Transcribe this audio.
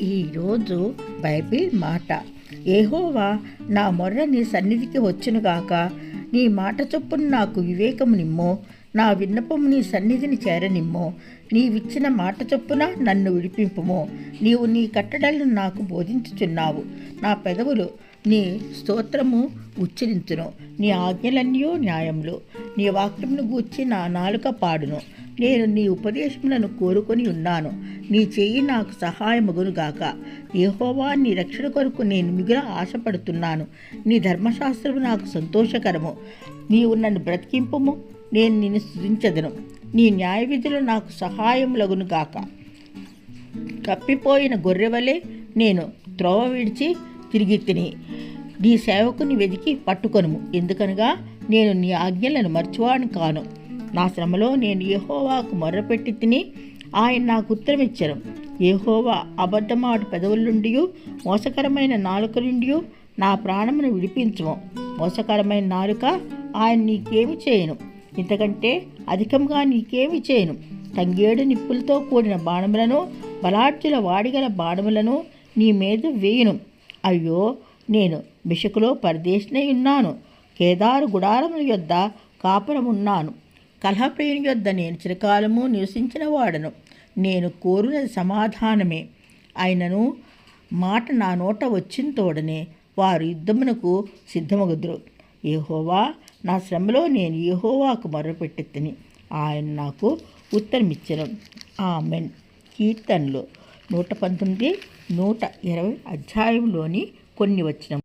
ఈరోజు బైబిల్ మాట. ఏహోవా నా మొర్ర నీ సన్నిధికి వచ్చునుగాక నీ మాట చొప్పున నాకు వివేకము నిమ్ము. నా విన్నపము నీ సన్నిధిని చేరనిమ్ము. నీవిచ్చిన మాట చొప్పున నన్ను విడిపింపుము. నీవు నీ కట్టడలను నాకు బోధించుచున్నావు. నా పెదవులు నీ స్తోత్రము ఉచ్చరించును. నీ ఆజ్ఞలన్నీ న్యాయములు. నీ వాక్యమును గూర్చి నా నాలుక పాడును. నేను నీ ఉపదేశములను కోరుకొని ఉన్నాను. నీ చెయ్యి నాకు సహాయమగునుగాక యెహోవా నీ రక్షణ కొరకు నేను మిగుల ఆశపడుతున్నాను. నీ ధర్మశాస్త్రము నాకు సంతోషకరము. నీవు నన్ను బ్రతికింపము నేను నిన్ను స్థుతించదను నీ న్యాయ విధులు నాకు సహాయములగునుగాక కప్పిపోయిన గొర్రెవలే నేను త్రోవ విడిచి తిరిగి తిని నీ సేవకుని వెదికి పట్టుకొనుము. ఎందుకనగా నేను నీ ఆజ్ఞలను మర్చివాడిని కాను. నా శ్రమలో నేను యహోవాకు మొర్రపెట్టి తిని ఆయన నాకు ఉత్తరం ఇచ్చారు యెహోవా అబద్ధమాడు పెదవుల నుండి మోసకరమైన నాలుక నుండి నా ప్రాణమును విడిపించము. మోసకరమైన నాలుక ఆయన నీకేమి చేయను? ఇంతకంటే అధికంగా నీకేమి చేయను? తంగేడు నిప్పులతో కూడిన బాణములను బలార్జుల వాడిగల బాణములను నీ మీద వేయును. అయ్యో నేను మిషకులో పరదేశినై ఉన్నాను. కేదారు గుడారముల యొద్ద కాపురమున్నాను. కలహప్రియుని యొద్ద నేను చిరకాలము నివసించిన వాడను. నేను కోరునది సమాధానమే. అయినను మాట నా నోట వచ్చిన తోడనే వారు యుద్ధమునకు సిద్ధమగుదురు. ఏహోవా నా శ్రమలో నేను ఏహోవాకు మొర్రపెట్టెత్తిని ఆయన నాకు ఉత్తరమిచ్చను. ఆమెన్. కీర్తనలు నూట పంతొమ్మిది నూట ఇరవై అధ్యాయంలోని కొన్ని వచ్చిన